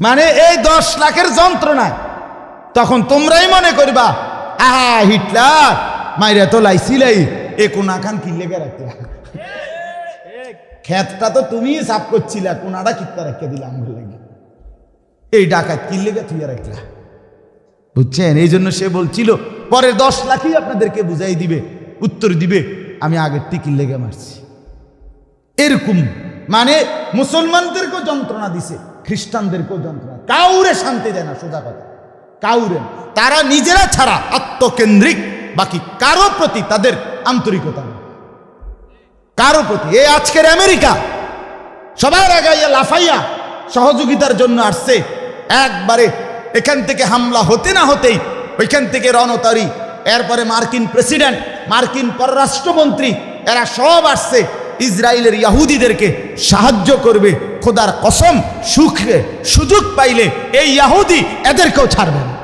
মানে এই দশ লাখের যন্ত্রণায় তখন তোমরাই মনে করবা, আহা, হিটলার, মাইরে তো লাইছিলাই, এ কোনা খান কিনলে গে রাখলা ক্ষেতটা তো তুমিই সাফ করছিলা, কোনাটা কিত্তা রেখে দিলাম এই ডাকাত কিনলে গে তুই রাখলা? বুঝছেন? এই জন্য সে বলছিল পরে দশ লাখই আপনাদেরকে বুঝাই দিবে, উত্তর দিবে, আমি আগের টিকির লেগে মারছি। এরকম মানে মুসলমানদেরকেও যন্ত্রণা দিছে। খ্রিস্টানদেরকেও যন্ত্রণা কাউরে শান্তি দেয় না, সোজা কথা। কাউরে তারা নিজেরা ছাড়া আত্মকেন্দ্রিক, বাকি কারও প্রতি তাদের আন্তরিকতা নেই। কারও প্রতি। এই আজকের আমেরিকা সবার আগাইয়া লাফাইয়া সহযোগিতার জন্য আসছে। একবারে এখান থেকে হামলা হতে না হতেই ওইখান থেকে রণতারি, এরপরে মার্কিন প্রেসিডেন্ট, মার্কিন পররাষ্ট্রমন্ত্রী, এরা সব আসছে। ইসরায়েলের ইয়াহুদিদেরকে সাহায্য করবে। খোদার কসম, সুখে সুযোগ পাইলে এই ইয়াহুদি এদেরকেও ছাড়বে না।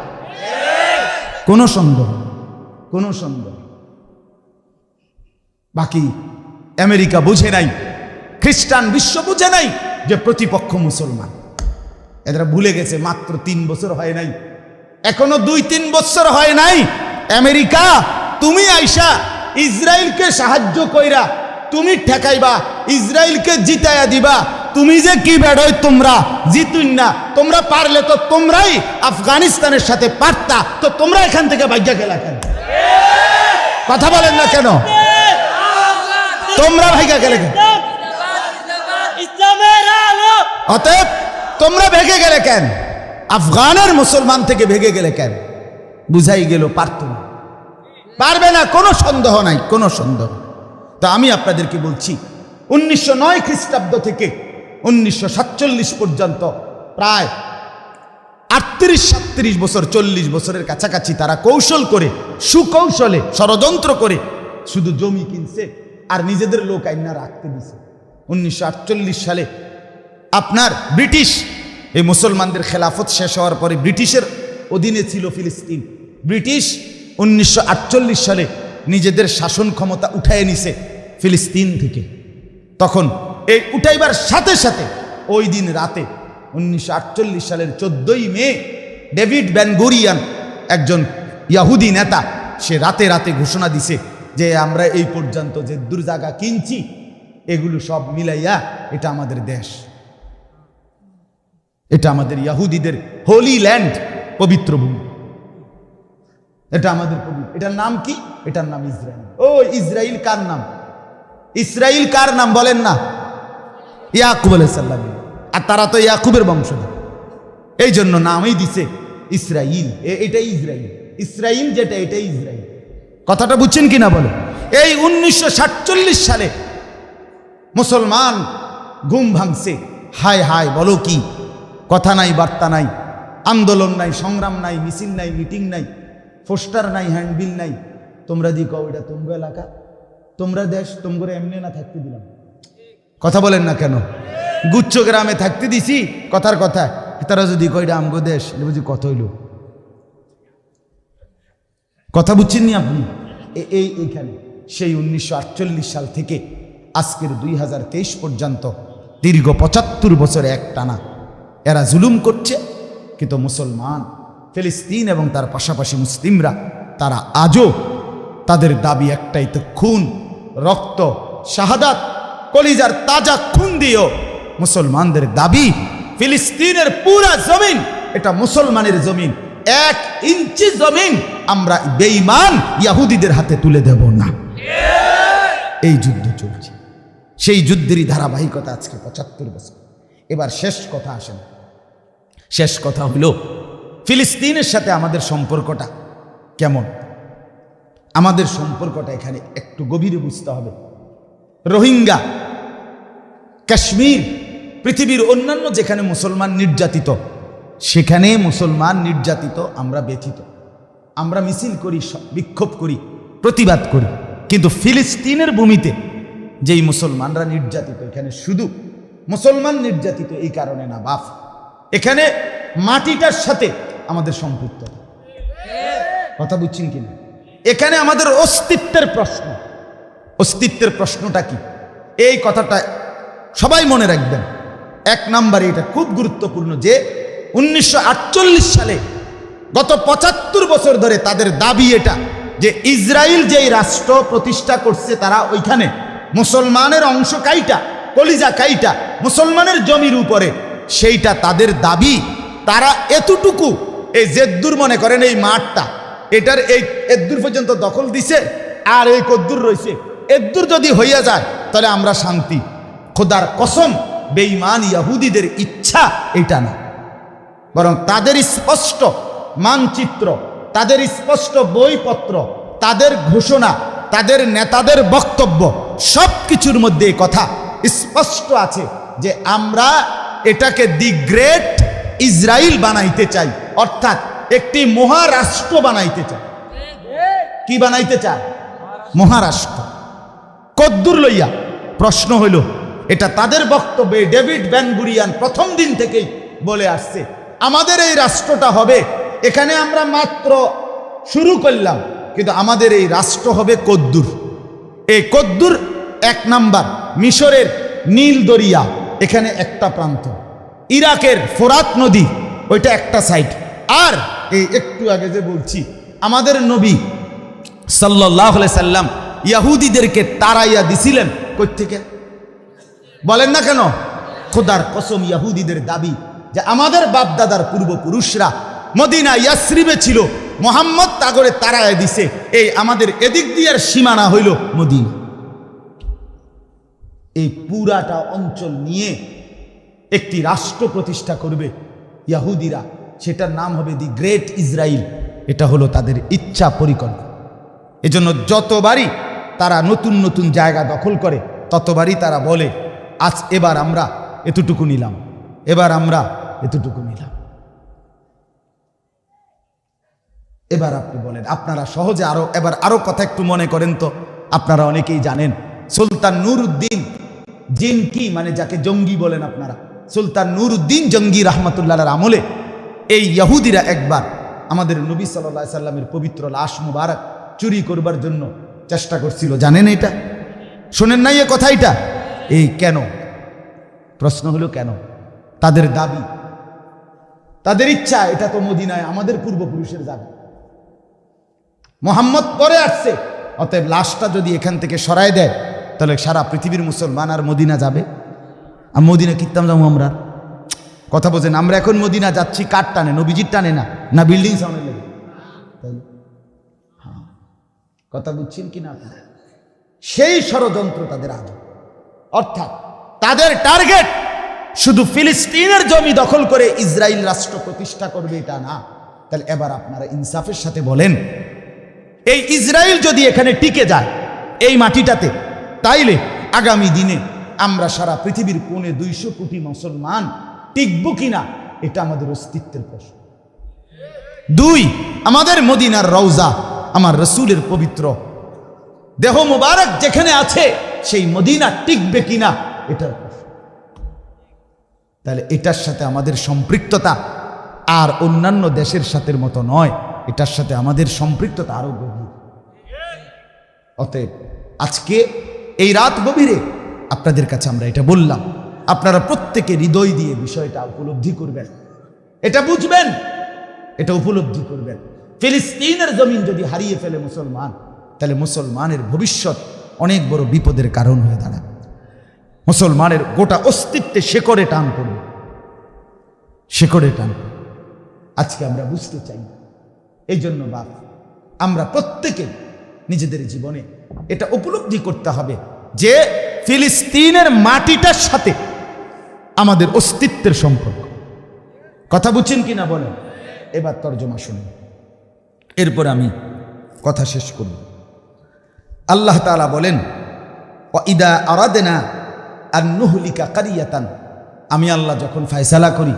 কোনো সন্দেহ কোনো সন্দেহ বাকি আমেরিকা বুঝে নাই, খ্রিস্টান বিশ্ব বুঝে নাই যে প্রতিপক্ষ মুসলমান। এরা ভুলে গেছে, মাত্র তিন বছর হয় নাই, এখনও দুই তিন বছর হয় নাই। আমেরিকা, তুমি আইসা ইসরায়েলকে সাহায্য কইরা তুমি ঠেকাইবা ইসরায়েলকে জিতাইয়া দিবা। তুমি যে কি বেড়োয় তোমরা, জিতুন না। তোমরা পারলে তো তোমরাই আফগানিস্তানের সাথে পারতা। তো তোমরা এখান থেকে ভাগ্যা গেলা কেন? কথা বলেন না কেন? তোমরা ভাইগা গেলে কেন? অতএব তোমরা ভেগে গেলে কেন? আফগানের মুসলমান থেকে ভেগে গেলে কেন? বুঝাই গেল পারত না। পারবে না, কোনো সন্দেহ নাই, কোনো সন্দেহ। তা আমি আপনাদেরকে বলছি, উনিশশো নয় খ্রিস্টাব্দ থেকে উনিশশো সাতচল্লিশ পর্যন্ত প্রায় আটত্রিশ, সাতত্রিশ বছর, চল্লিশ বছরের কাছাকাছি তারা কৌশল করে, সুকৌশলে, ষড়যন্ত্র করে শুধু জমি কিনছে আর নিজেদের লোক আইনা রাখতে দিছে। উনিশশো আটচল্লিশ সালে আপনার ব্রিটিশ, এই মুসলমানদের খেলাফত শেষ হওয়ার পরে ব্রিটিশের অধীনে ছিল ফিলিস্তিন। ব্রিটিশ উনিশশো আটচল্লিশ সালে নিজেদের শাসন ক্ষমতা উঠায় নিছে। ফিলিস্তিন থেকে। তখন এই উঠাইবার সাথে সাথে ওই দিন রাতে উনিশশো আটচল্লিশ সালের চোদ্দই মে ডেভিড ব্যানগোরিয়ান একজন ইয়াহুদি নেতা, সে রাতে রাতে ঘোষণা দিছে যে আমরা এই পর্যন্ত যে দূর জায়গা কিনছি, এগুলো সব মিলাইয়া এটা আমাদের দেশ। এটা আমাদের ইয়াহুদিদের হোলি ল্যান্ড পবিত্র ভূমি। এটা আমাদের এটার নাম কি? এটার নাম ইসরায়েল ও ইসরায়েল কার নাম? ইসরায়েল কার নাম বলেন না? ইয়াকুব আলাইসাল্লাম আর তারা তো ইয়াকুবের বংশধর। এই জন্য নামই দিছে ইসরাইল। এটাই ইসরায়েল ইসরায়েল যেটা, এটাই ইসরায়েল কথাটা বুঝছেন কিনা বলে এই উনিশশো সাতচল্লিশ সালে মুসলমান ঘুম ভাঙছে। হায় হায়, বলো কি? কথা নাই, বার্তা নাই, আন্দোলন নাই, সংগ্রাম নাই, মিছিল নাই, মিটিং নাই, পোস্টার নাই, হ্যান্ডবিল নাই। তোমরা দি কও এটা তোমরা এলাকা? তোমরা দেশ তোমরা এমনি না থাকতে দিলাম। কথা বলেন না কেন? গুচ্ছ গ্রামে থাকতে দিছি, কথার কথা। তারা যদি কয়টা আমগো দেশ, এটা বুঝি কত হইল? কথা বুঝছেন নি আপনি এই, এইখানে। সেই উনিশশো আটচল্লিশ সাল থেকে আজকের দুই হাজার তেইশ পর্যন্ত দীর্ঘ পঁচাত্তর বছরে এক টানা এরা জুলুম করছে, কিন্তু মুসলমান, ফিলিস্তিন এবং তার পাশাপাশি মুসলিমরা, তারা আজও তাদের দাবি একটাই, তো খুন। রক্ত, শাহাদাত, কলিজার তাজা খুন দিয়েও মুসলমানদের দাবি, ফিলিস্তিনের পুরা জমিন এটা মুসলমানের জমিন। এক ইঞ্চি জমিন আমরা বেঈমান ইয়াহুদিদের হাতে তুলে দেব না। এই যুদ্ধ চলছে। সেই যুদ্ধেরই ধারাবাহিকতা আজকে পঁচাত্তর বছর। এবার শেষ কথা আসেন। শেষ কথা হলো, ফিলিস্তিনের সাথে আমাদের সম্পর্কটা কেমন? আমাদের সম্পর্কটা এখানে একটু গভীরে বুঝতে হবে। রোহিঙ্গা, কাশ্মীর, পৃথিবীর অন্যান্য যেখানে মুসলমান নির্যাতিত, সেখানে মুসলমান নির্যাতিত আমরা ব্যথিত আমরা মিছিল করি বিক্ষোভ করি, প্রতিবাদ করি। কিন্তু ফিলিস্তিনের ভূমিতে যেই মুসলমানরা নির্যাতিত, এখানে শুধু মুসলমান নির্যাতিত এই কারণে না, বাফ। এখানে মাটিটার সাথে আমাদের সম্পৃক্ততা কথা বুঝছেন কিনা? এখানে আমাদের অস্তিত্বের প্রশ্ন। অস্তিত্বের প্রশ্নটা কি? এই কথাটা সবাই মনে রাখবেন। এক নাম্বারে এটা খুব গুরুত্বপূর্ণ যে উনিশশো আটচল্লিশ সালে গত পঁচাত্তর বছর ধরে তাদের দাবি এটা যে ইসরায়েল যেই রাষ্ট্র প্রতিষ্ঠা করছে তারা ওইখানে মুসলমানের অংশ কাইটা, কলিজা কাইটা, মুসলমানের জমির উপরে, সেইটা তাদের দাবি। তারা এতটুকু এই জেদ্দুর মনে করেন এই মাঠটা এটার এই এদ্দুর পর্যন্ত দখল দিছে আর এই কদ্দুর রয়েছে। এদ্দুর যদি হইয়া যায়, তাহলে আমরা শান্তি। খোদার কসম, বেঈমান ইয়াহুদিদের ইচ্ছা এটা না। বরং তাদের স্পষ্ট মানচিত্র, তাদের স্পষ্ট বইপত্র, তাদের ঘোষণা, তাদের নেতাদের বক্তব্য সব কিছুর মধ্যে কথা স্পষ্ট আছে যে আমরা এটাকে দি গ্রেট ইসরায়েল বানাইতে চাই। অর্থাৎ একটি মহারাষ্ট্র বানাইতে চাই কি বানাইতে চায়? মহারাষ্ট্র। কদ্দুর লইয়া প্রশ্ন হইল, এটা তাদের বক্তব্যে ডেভিড ব্যানগুরিয়ান প্রথম দিন থেকেই বলে আসছে, আমাদের এই রাষ্ট্রটা হবে, এখানে আমরা মাত্র শুরু করলাম, কিন্তু আমাদের এই রাষ্ট্র হবে কদ্দুর। এই কদ্দুর এক নাম্বার, মিশরের নীল দরিয়া, এখানে একটা প্রান্ত। ইরাকের ফোরাত নদী, ওইটা একটা সাইড আর এই একটু আগে যে বলছি, আমাদের নবী সাল্লাহ সাল্লাম ইয়াহুদিদেরকে তারাইয়া দিছিলেন থেকে? বলেন না কেন? খোদার কসম ইয়াহুদিদের দাবি যে আমাদের বাপদাদার পূর্বপুরুষরা মদিনা ইয়াসরিবে ছিল, মোহাম্মদ তাগরে তারায় দিছে, এই আমাদের এদিক দিয়ার সীমানা হইল মদিনা। এই পুরাটা অঞ্চল নিয়ে একটি রাষ্ট্র প্রতিষ্ঠা করবে ইয়াহুদিরা। সেটার নাম হবে দি গ্রেট ইসরায়েল এটা হলো তাদের ইচ্ছা পরিকল্পনা। এজন্য যতবারই তারা নতুন নতুন জায়গা দখল করে, ততবারই তারা বলে, আজ এবার আমরা এতটুকু নিলাম। এবার আমরা এতটুকু নিলাম। এবার আপনি বলেন, আপনারা সহজে আরও, এবার আরও কথা একটু মনে করেন তো। আপনারা অনেকেই জানেন, সুলতান নুরউদ্দিন জিন কি মানে যাকে জঙ্গি বলেন আপনারা, সুলতান নুরউদ্দিন জঙ্গি রহমতুল্লাহর আমলে এই ইয়াহুদিরা একবার আমাদের নবী সাল্লাহ সাল্লামের পবিত্র লাশ মুবারক চুরি করবার জন্য চেষ্টা করছিল। জানেন এটা? শোনেন নাই এ কথা এটা? এই কেন? প্রশ্ন হলো কেন? তাদের দাবি? তাদের ইচ্ছা, এটা তো মদিনায় আমাদের পূর্বপুরুষের জায়গা মোহাম্মদ পরে আসছে, অতএব লাশটা যদি এখান থেকে সরাই দেয়, তাহলে সারা পৃথিবীর মুসলমান আর মদিনা যাবে। আর মদিনা কিনতাম যাব আমরা? কথা বোঝেন আমরা এখন মদিনা যাচ্ছি, কার টানে? নবীজির টানে না? না বিল্ডিং লেগে হ্যাঁ। কথা বুঝছেন কি না সেই ষড়যন্ত্র তাদের আগে অর্থাৎ তাদের টার্গেট শুধু ফিলিস্তিনের জমি দখল করে ইসরায়েল রাষ্ট্র প্রতিষ্ঠা করবে এটা না। তাহলে এবার আপনারা ইনসাফের সাথে বলেন, এই ইসরায়েল যদি এখানে টিকে যায় এই মাটিটাতে, তাইলে আগামী দিনে আমরা সারা পৃথিবীর কোণে দুইশো কোটি মুসলমান টিকবো কিনা, এটা আমাদের অস্তিত্বের প্রশ্ন। দুই, আমাদের মদিনার রওজা আমার রসুলের পবিত্র। দেহ মুবারক যেখানে আছে, সেই মদিনা টিকবে কিনা, এটার প্রশ্ন। তাহলে এটার সাথে আমাদের সম্পৃক্ততা আর অন্যান্য দেশের সাথে মতো নয়, এটার সাথে আমাদের সম্পৃক্ততা আরও গভীর। অতএব আজকে এই রাত গভীরে আপনাদের কাছে আমরা এটা বললাম আপনারা প্রত্যেকে হৃদয় দিয়ে বিষয়টা উপলব্ধি করবেন। এটা বুঝবেন, এটা উপলব্ধি করবেন। ফিলিস্তিনের জমিন যদি হারিয়ে ফেলে মুসলমান, তাহলে মুসলমানের ভবিষ্যৎ অনেক বড় বিপদের কারণ হয়ে দাঁড়াবে। মুসলমানের গোটা অস্তিত্বে শেকড়ে টান পড়বে। শেকড়ে টান। আজকে আমরা বুঝতে চাই এই জন্য বাপ, আমরা প্রত্যেকে নিজেদের জীবনে এটা উপলব্ধি করতে হবে যে ফিলিস্তিনের মাটিটার সাথে আমাদের অস্তিত্বের সম্পর্ক। কথা বুঝছেন কি না বলেন? এবার তর্জমা শুনুন। এরপর আমি কথা শেষ করব। আল্লাহ তাআলা বলেন ইদা আরাদেনা আর নুহলিকা কারিয়াতান। আমি আল্লাহ যখন ফায়সালা করি,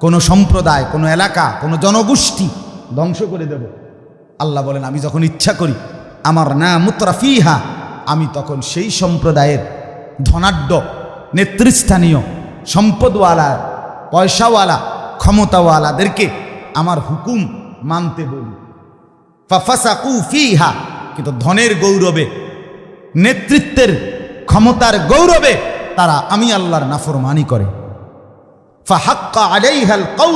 কোনো সম্প্রদায়, কোনো এলাকা, কোনো জনগোষ্ঠী ধ্বংস করে দেব। আল্লাহ বলেন, আমি যখন ইচ্ছা করি, আমার না মুত্রাফিহা আমি তখন সেই সম্প্রদায়ের ধনাঢ্য, নেতৃস্থানীয় সম্পদওয়ালা, পয়সাওয়ালা, ক্ষমতাওয়ালাদেরকে আমার হুকুম মানতে বলি। ফাফাসাকু ফিহা, কিন্তু ধনের গৌরবে, নেতৃত্বের ক্ষমতার গৌরবে তারা আমি আল্লাহর নাফরমানি করে। ফাহাক্কা আলাইহাল কৌল